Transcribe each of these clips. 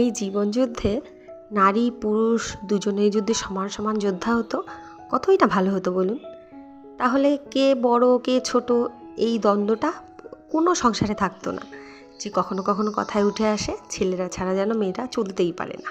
এই জীবনযুদ্ধে নারী, পুরুষ দুজনেই যদি সমান সমান যোদ্ধা হতো, কতই না ভালো হতো বলুন? তাহলে কে বড়, কে ছোট এই দ্বন্দ্বটা কোনো সংসারে থাকতো না। যে কখনো কখনো কথায় উঠে আসে, ছেলেরা ছাড়া যেন মেয়েরা চলতেই পারে না।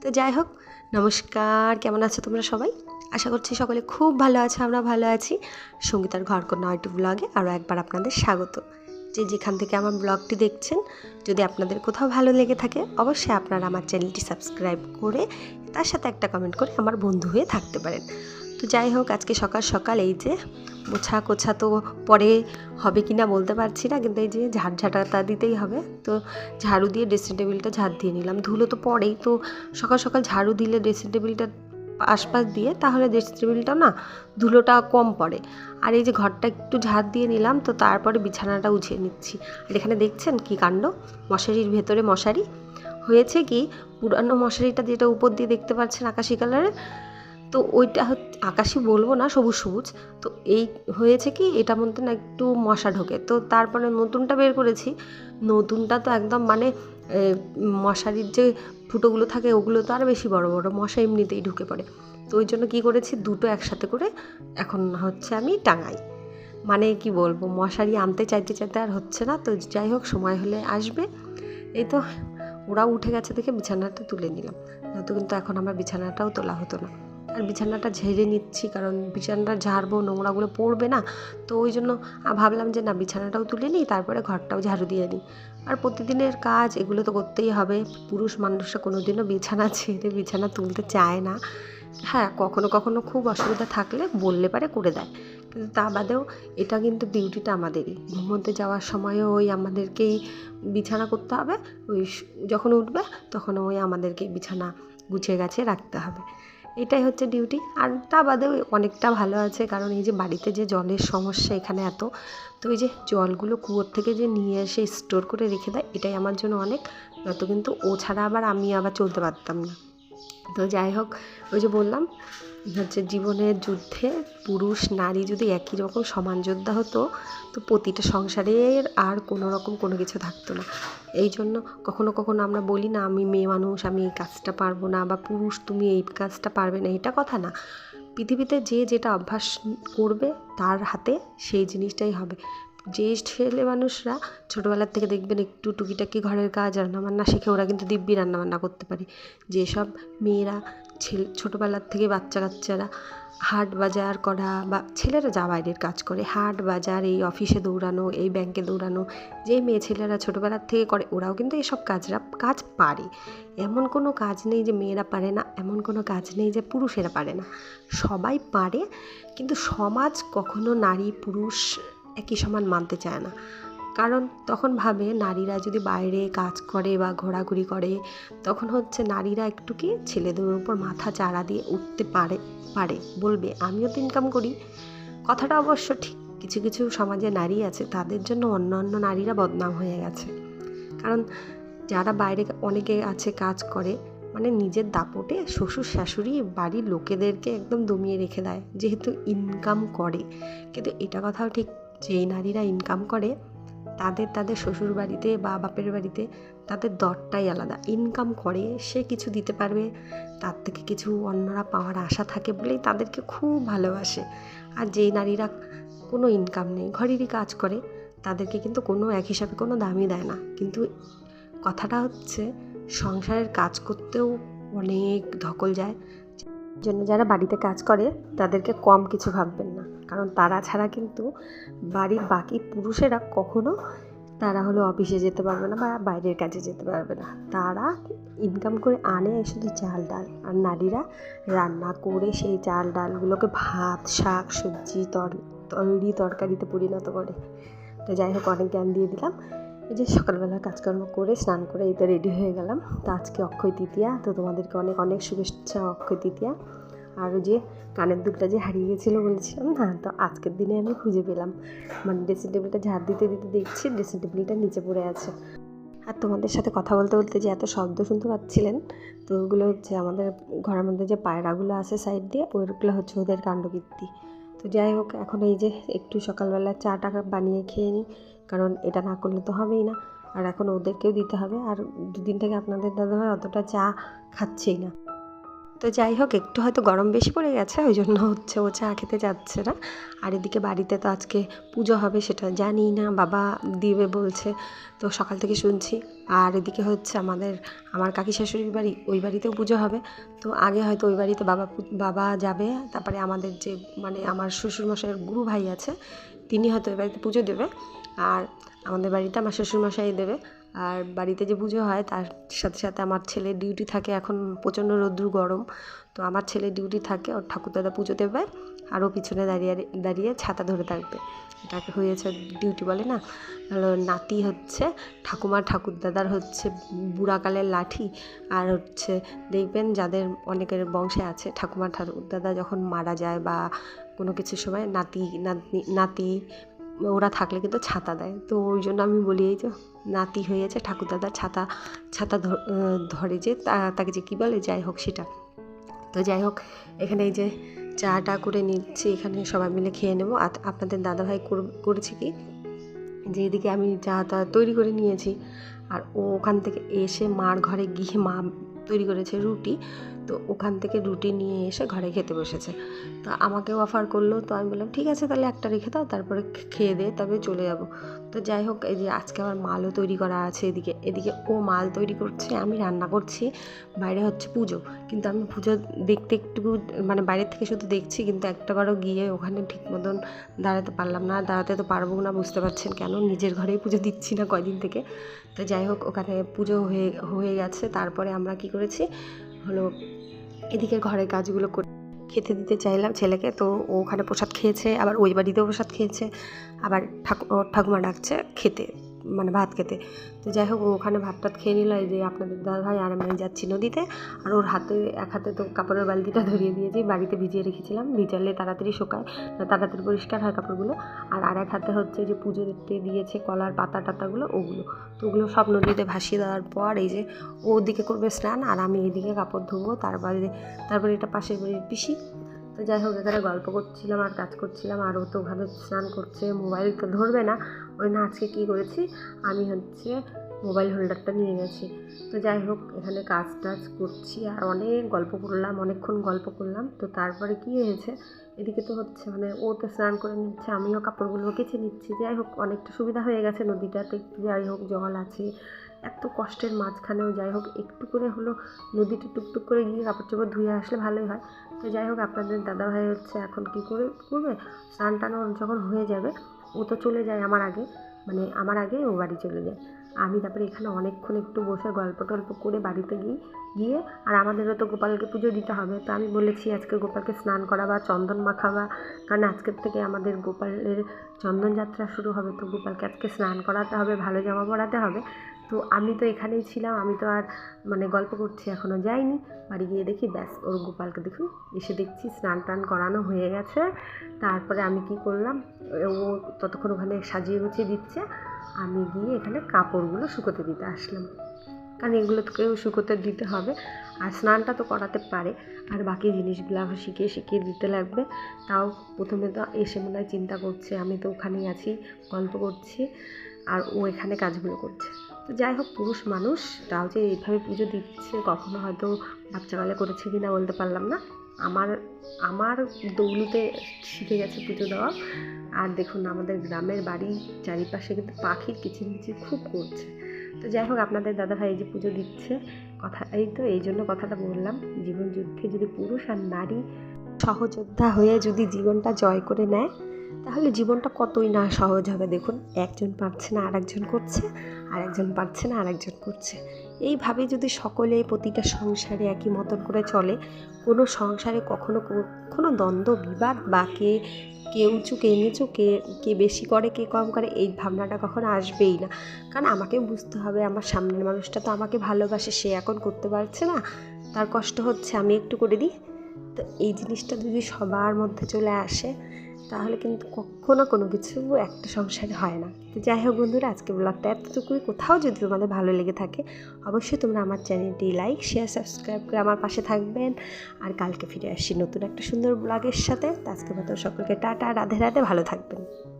তো যাই হোক, নমস্কার, কেমন আছো তোমরা সবাই? আশা করছি সকলে খুব ভালো আছো, আমরা ভালো আছি। সঙ্গীতার ঘরকন্যা আইটু ব্লগে আরও একবার আপনাদের স্বাগত। যে যেখান থেকে আমার ব্লগটি দেখছেন, যদি আপনাদের কোথাও ভালো লেগে থাকে, অবশ্যই আপনারা আমার চ্যানেলটি সাবস্ক্রাইব করে তার সাথে একটা কমেন্ট করে আমার বন্ধু হয়ে থাকতে পারেন। তো যাই হোক, আজকে সকাল সকাল এই যে মোছা কোছা তো পরে হবে কি না বলতে পারছি না, কিন্তু এই যে ঝাড় ঝাঁটাটা দিতেই হবে। তো ঝাড়ু দিয়ে ড্রেসিং টেবিলটা ঝাড় দিয়ে নিলাম। ধুলো তো পরেই তো সকাল সকাল ঝাড়ু দিলে ড্রেসিং টেবিলটা আশপাশ দিয়ে, তাহলে ড্রেসিং টেবিলটা না ধুলোটা কম পড়ে। আর এই যে ঘরটা একটু ঝাড় দিয়ে নিলাম, তো তারপরে বিছানাটা উঠিয়ে নিচ্ছি। আর এখানে দেখছেন কি কাণ্ড? মশারির ভেতরে মশারি। হয়েছে কি, পুরানো মশারিটা যেটা উপর দিয়ে দেখতে পাচ্ছেন আকাশি কালারের, তো ওইটা আকাশি বলব না, সবুজ সবুজ। তো এই হয়েছে কি, এটা মধ্যে না একটু মশা ঢোকে। তো তারপরে নতুনটা বের করেছি। নতুনটা তো একদম মানে মশারির যে ফুটোগুলো থাকে, ওগুলো তো আরও বেশি বড় বড়, মশা এমনিতেই ঢুকে পড়ে। তো ওই জন্য কী করেছি, দুটো একসাথে করে এখন হচ্ছে আমি টাঙাই। মানে কি বলব, মশারি আনতে চাইতে চাইতে আর হচ্ছে না, তো যাই হোক, সময় হলে আসবে। এই তো, ওরা উঠে গেছে দেখে বিছানাটা তুলে নিলাম। নয়তো কিন্তু এখন আমার বিছানাটাও তোলা হতো না। আর বিছানাটা ঝেড়ে নিচ্ছি, কারণ বিছানাটা ঝাড়বো, নোংরাগুলো পড়বে না। তো ওই জন্য ভাবলাম যে না, বিছানাটাও তুলে নিই, তারপরে ঘরটাও ঝাড়ু দিয়ে নিই। আর প্রতিদিনের কাজ, এগুলো তো করতেই হবে। পুরুষ মানুষরা কোনো দিনও বিছানা ছেড়ে বিছানা তুলতে চায় না। হ্যাঁ কখনো কখনো খুব অসুবিধা থাকলে বললে পারে করে দেয়। কিন্তু তা বাদেও এটা কিন্তু ডিউটিটা আমাদেরই। ঘুমোতে যাওয়ার সময়ও ওই আমাদেরকেই বিছানা করতে হবে। ওই যখন উঠবে, তখন ওই আমাদেরকে বিছানা গুছিয়ে গাছে রাখতে হবে। এটাই হচ্ছে ডিউটি আর তা বাদেও অনেকটা ভালো আছে, কারণ এই যে বাড়িতে যে জলের সমস্যা এখানে এত, তো এই যে জলগুলো কুয়োর থেকে যে নিয়ে এসে স্টোর করে রেখে দেয়, এটাই আমার জন্য অনেক, নয়তো কিন্তু ও ছাড়া আবার আমি আবার চলতে পারতাম না। তো যাই হোক, ওই যে বললাম, হচ্ছে জীবনের যুদ্ধে পুরুষ, নারী যদি একই রকম সমান যোদ্ধা হতো, তো প্রতিটা সংসারের আর কোনো রকম কোনো কিছু থাকতো না। এই জন্য কখনো কখনো আমরা বলি না, আমি মেয়ে মানুষ, আমি এই কাজটা পারব না, বা পুরুষ, তুমি এই কাজটা পারবে না, এটা কথা না। পৃথিবীতে যে যেটা অভ্যাস করবে, তার হাতে সেই জিনিসটাই হবে। যে ছেলে মানুষরা ছোটোবেলার থেকে দেখবেন একটু টুকিটাকি ঘরের কাজ, রান্নাবান্না শিখে, ওরা কিন্তু দিব্যি রান্নাবান্না করতে পারে। যেসব মেয়েরা ছেলে, ছোটোবেলার থেকে বাচ্চা কাচ্চারা হাট বাজার করা বা ছেলেরা যা বাইরের কাজ করে, হাট বাজার, এই অফিসে দৌড়ানো, এই ব্যাংকে দৌড়ানো, যে মেয়ে ছেলেরা ছোটোবেলার থেকে করে, ওরাও কিন্তু এসব কাজরা, কাজ পারে। এমন কোনো কাজ নেই যে মেয়েরা পারে না, এমন কোনো কাজ নেই যে পুরুষেরা পারে না। সবাই পারে, কিন্তু সমাজ কখনো নারী পুরুষ একই সমান মানতে চায় না। কারণ তখন ভাবে নারীরা যদি বাইরে কাজ করে বা ঘোরাঘুরি করে, তখন হচ্ছে নারীরা একটু কি ছেলেদের উপর মাথা চাড়া দিয়ে উঠতে পারে পারে। বলবে, আমিও তো ইনকাম করি। কথাটা অবশ্য ঠিক। কিছু কিছু সমাজে নারী আছে, তাদের জন্য অন্য অন্য নারীরা বদনাম হয়ে গেছে। কারণ যারা বাইরে অনেকে আছে কাজ করে মানে নিজের দাপটে শ্বশুর, শাশুড়ি, বাড়ির লোকেদেরকে একদম দমিয়ে রেখে দেয়, যেহেতু ইনকাম করে। কিন্তু এটা কথাও ঠিক যেই নারীরা ইনকাম করে, তাদের তাদের শ্বশুর বাড়িতে বা বাপের বাড়িতে তাদের দরটাই আলাদা। ইনকাম করে, সে কিছু দিতে পারবে, তার থেকে কিছু অন্যরা পাওয়ার আশা থাকে বলেই তাদেরকে খুব ভালোবাসে। আর যেই নারীরা কোনো ইনকাম নেই, ঘরেরই কাজ করে, তাদেরকে কিন্তু কোনো এক হিসাবে কোনো দামই দেয় না। কিন্তু কথাটা হচ্ছে, সংসারের কাজ করতেও অনেক ধকল যায়। জন্য যারা বাড়িতে কাজ করে, তাদেরকে কম কিছু ভাববেন না। কারণ তারা ছাড়া কিন্তু বাড়ির বাকি পুরুষেরা কখনো তারা হলো অফিসে যেতে পারবে না বা বাইরের কাজে যেতে পারবে না। তারা ইনকাম করে আনে শুধু চাল ডাল। আর নারীরা রান্না করে সেই চাল ডালগুলোকে ভাত, শাক, সবজি, তর, তৈরি তরকারিতে পরিণত করে। তো যাই হোক, অনেক জ্ঞান দিয়ে দিলাম। এই যে সকালবেলা কাজকর্ম করে স্নান করে এই তো রেডি হয়ে গেলাম। তো আজকে অক্ষয় তৃতীয়া। তো তোমাদেরকে অনেক অনেক শুভেচ্ছা অক্ষয় তৃতীয়া। আর যে কানের দুলটা যে হারিয়ে গেছিল বলেছিলাম, না, তো আজকের দিনে আমি খুঁজে পেলাম। মানে ড্রেসিং টেবিলটা ঝাড় দিতে দিতে দেখছি ড্রেসিং টেবিলটা নিচে পড়ে আছে। আর তোমাদের সাথে কথা বলতে বলতে যে এত শব্দ শুনতে পাচ্ছিলেন, তো ওগুলো হচ্ছে আমাদের ঘরের মধ্যে যে পায়রাগুলো আছে সাইড দিয়ে ওইগুলো হচ্ছে ওদের কাণ্ডকীর্তি। তো যাই হোক, এখন এই যে একটু সকালবেলা চা টাকা বানিয়ে খেয়ে নিই, কারণ এটা না করলে তো হবেই না। আর এখন ওদেরকেও দিতে হবে, আর দুদিন থেকে আপনাদের দাদা দাদাভাই অতটা চা খাচ্ছেই না। তো যাই হোক, একটু হয়তো গরম বেশি পড়ে গেছে, ওই জন্য হচ্ছে ও চা খেতে যাচ্ছে না। আর এদিকে বাড়িতে তো আজকে পুজো হবে, সেটা জানি না, বাবা দিবে বলছে, তো সকাল থেকে শুনছি। আর এদিকে হচ্ছে আমাদের, আমার কাকি শাশুড়ির বাড়ি, ওই বাড়িতেও পুজো হবে। তো আগে হয়তো ওই বাড়িতে বাবা বাবা যাবে, তারপরে আমাদের যে মানে আমার শ্বশুরমশাইয়ের গুরু ভাই আছে, তিনি হয়তো ওই বাড়িতে পুজো দেবে। আর আমাদের বাড়িতে আমার শ্বশুরমশাই দেবে। আর বাড়িতে যে পুজো হয়, তার সাথে সাথে আমার ছেলের ডিউটি থাকে এখন প্রচণ্ড রৌদ্র গরম। তো আমার ছেলের ডিউটি থাকে, ওর ঠাকুরদাদা পুজো দেবে আর ও পিছনে দাঁড়িয়ে দাঁড়িয়ে ছাতা ধরে থাকবে। এটাকে হয়েছে ডিউটি বলে না? হলো নাতি হচ্ছে ঠাকুমা ঠাকুরদাদার হচ্ছে বুড়াকালের লাঠি। আর হচ্ছে দেখবেন যাদের অনেকের বংশে আছে ঠাকুমা ঠাকুরদাদা যখন মারা যায় বা কোনো কিছুর সময় নাতি, নাতনি, নাতি, ওরা থাকলে কিন্তু ছাতা দেয়। তো ওই জন্য আমি বলি এই যে নাতি হয়েছে ঠাকুরদাদা ছাতা ছাতা ধরে যে তা- তাকে যে কী বলে, যাই হোক সেটা। তো যাই হোক, এখানে এই যে চাটা করে নিচ্ছি, এখানে সবাই মিলে খেয়ে নেব। আর আপনাদের দাদাভাই কর- করেছে কি? যে এদিকে আমি চাটা তৈরি করে নিয়েছি। আর ও ওখান থেকে এসে মার ঘরে গিয়ে মা তৈরি করেছে রুটি। তো ওখান থেকে রুটি নিয়ে এসে ঘরে খেতে বসেছে। তো আমাকেও অফার করল, তো আমি বললাম, ঠিক আছে তাহলে একটা রেখে দাও, তারপরে খেয়ে দিয়ে তবে চলে যাব। তো যাই হোক, এই যে আজকে আমার মালও তৈরি করা আছে এদিকে। এদিকে ও মাল তৈরি করছে, আমি রান্না করছি, বাইরে হচ্ছে পুজো। কিন্তু আমি পুজো দেখতে একটু মানে বাইরের থেকে শুধু দেখছি, কিন্তু একটাবারও গিয়ে ওখানে ঠিক মতন দাঁড়াতে পারলাম না, দাঁড়াতে তো পারব না, বুঝতে পারছেন কেন? নিজের ঘরেই পুজো দিচ্ছি না কয়দিন থেকে। তো যাই হোক, ওখানে পুজো হয়ে হয়ে গেছে। তারপরে আমরা কি করেছি? হলো এদিকে ঘরের কাজগুলো করে খেতে দিতে চাইলাম ছেলেকে, তো ওখানে প্রসাদ খেয়েছে, আবার ওই বাড়িতেও প্রসাদ খেয়েছে, আবার ঠাকুর, ঠাকুমা ডাকছে খেতে। মানে ভাত খেতে। তো যাই হোক ওখানে ভাত টাত খেয়ে নিল, এই যে আপনাদের দাদা ভাই আর আমি যাচ্ছি নদীতে। আর ওর হাতে, এক হাতে তো কাপড়ের বালতিটা ধরিয়ে দিয়েছি, বাড়িতে ভিজিয়ে রেখেছিলাম। ভিজালে তাড়াতাড়ি শুকায় তাড়াতাড়ি পরিষ্কার হয় কাপড়গুলো। আর আর এক হাতে হচ্ছে যে পুজো দিতে দিয়েছে কলার পাতা টাতাগুলো, ওগুলো। তো ওগুলো সব নদীতে ভাসিয়ে দেওয়ার পর এই যে ও ওদিকে করবে স্নান, আর আমি এদিকে কাপড় ধুবো, তারপরে তারপরে এটা পাশের বাড়ির পিসি। তো যাই হোক এখানে গল্প করছিলাম আর কাজ করছিলাম, আর ও তো ওখানে স্নান করছে, মোবাইল তো ধরবে না। ওই না আজকে কী করেছি? আমি হচ্ছে মোবাইল হোল্ডারটা নিয়ে গেছি। তো যাই হোক, এখানে কাজ টাজ করছি আর অনেক গল্প করলাম, অনেকক্ষণ গল্প করলাম। তো তারপরে কী হয়েছে? এদিকে তো হচ্ছে মানে ও তো স্নান করে নিচ্ছে, আমিও কাপড়গুলো কেচে নিচ্ছি। যাই হোক, অনেকটা সুবিধা হয়ে গেছে নদীটাতে, একটু যাই হোক, জল আছে। এত কষ্টের মাঝখানেও যাই হোক, একটু করে হলো নদীতে টুকটুক করে গিয়ে কাপড় চোপড় ধুয়ে আসলে ভালোই হয়। তো যাই হোক, আপনাদের দাদাভাই হচ্ছে এখন কী করে, করবে? স্নান টান যখন হয়ে যাবে ও তো চলে যায় আমার আগে মানে আমার আগে ও বাড়ি চলে যায়। আমি তারপরে এখানে অনেকক্ষণ একটু বসে গল্প টল্প করে বাড়িতে গিয়ে গিয়ে আর আমাদেরও তো গোপালকে পুজো দিতে হবে। তো আমি বলেছি আজকে গোপালকে স্নান করা বা চন্দন মাখাবা, কারণ আজকের থেকে আমাদের গোপালের চন্দনযাত্রা শুরু হবে। তো গোপালকে আজকে স্নান করাতে হবে, ভালো জামা পরাতে হবে। তো আমি তো এখানেই ছিলাম, আমি তো আর মানে গল্প করছি এখনও যাইনি। বাড়ি গিয়ে দেখি ব্যাস, ওর গোপালকে দেখুন, এসে দেখছি স্নান টান করানো হয়ে গেছে। তারপরে আমি কি করলাম, ও ততক্ষণ ওখানে সাজিয়ে গুছিয়ে দিচ্ছে, আমি গিয়ে এখানে কাপড়গুলো শুকোতে দিতে আসলাম। কারণ এগুলো তোকেও শুকোতে দিতে হবে, আর স্নানটা তো করাতে পারে, আর বাকি জিনিসগুলো আবার শিখিয়ে শিখিয়ে দিতে লাগবে। তাও প্রথমে তো এসে মনে হয় চিন্তা করছে, আমি তো ওখানেই আছি, গল্প করছি, আর ও এখানে কাজগুলো করছে। তো যাই হোক পুরুষ মানুষ, তাও যে এইভাবে পুজো দিচ্ছে, কখনো হয়তো বাচ্চাকালে করেছে কি না বলতে পারলাম না। আমার আমার দৌলুতে শিখে গেছে পুজো দেওয়া। আর দেখুন, আমাদের গ্রামের বাড়ির চারিপাশে কিন্তু পাখির কিচিরমিচির খুব করছে। তো যাই হোক আপনাদের দাদাভাই এই যে পুজো দিচ্ছে, কথা, এই তো, এই জন্য কথাটা বললাম। জীবন যুদ্ধে যদি পুরুষ আর নারী সহযোদ্ধা হয়ে যদি জীবনটা জয় করে নেয় তাহলে জীবনটা কতই না সহজ হবে দেখুন। একজন পারছে না, আরেকজন করছে আর একজন পারছে না, আরেকজন করছে। এইভাবে যদি সকলে প্রতিটা সংসারে একই মতন করে চলে, কোনো সংসারে কখনো কখনো দ্বন্দ্ব, বিবাদ বা কে কে উঁচু কে নিচু কে কে বেশি করে, কে কম করে, এই ভাবনাটা কখনো আসবেই না। কারণ আমাকে বুঝতে হবে, আমার সামনের মানুষটা তো আমাকে ভালোবাসে, সে এখন করতে পারছে না, তার কষ্ট হচ্ছে, আমি একটু করে দিই। তো এই জিনিসটা যদি সবার মধ্যে চলে আসে তাহলে কিন্তু কখনো কোনো কিছু একটা সংসারে হয় না। তো যাই হোক বন্ধুরা, আজকে ব্লগটা এতটুকুই। কোথাও যদি তোমাদের ভালো লেগে থাকে, অবশ্যই তোমরা আমার চ্যানেলটি লাইক শেয়ার সাবস্ক্রাইব করে আমার পাশে থাকবেন। আর কালকে ফিরে আসি নতুন একটা সুন্দর ব্লগের সাথে। আজকে মতো সকলকে টাটা, রাধে রাধে, ভালো থাকবেন।